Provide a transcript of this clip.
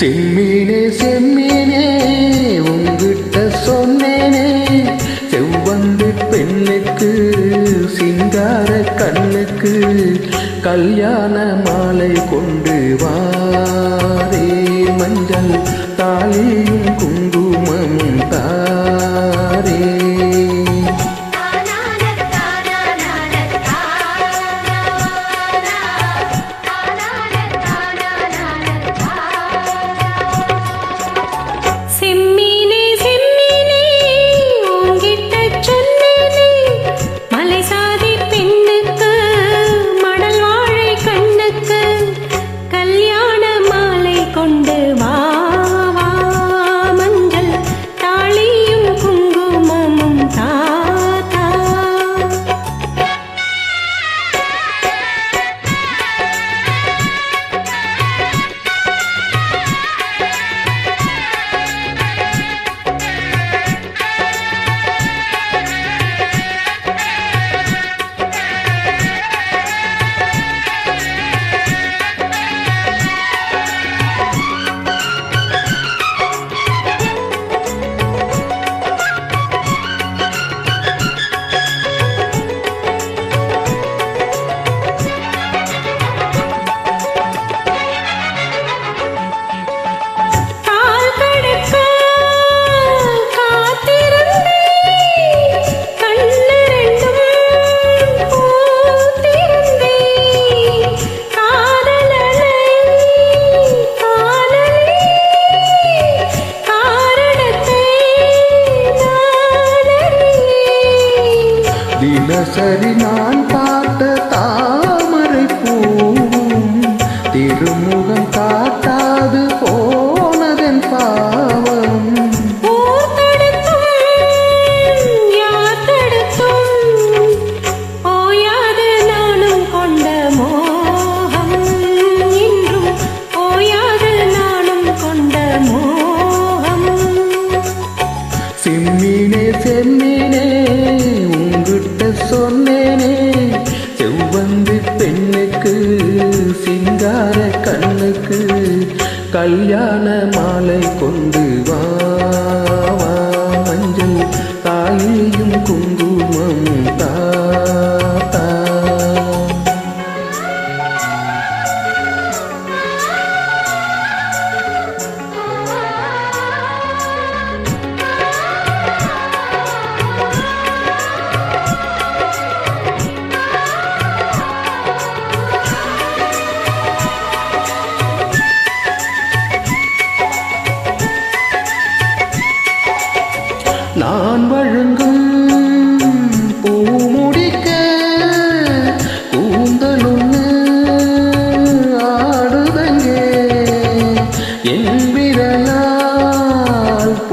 செம்மீனே செம்மீனே உங்கிட்ட சொன்னேனே. செவ்வந்து பெண்ணுக்கு சிங்கார கண்ணுக்கு கல்யாண மாலை கொண்டு ಸರಿನಾ கல்யாண மாலை கொண்டு வா.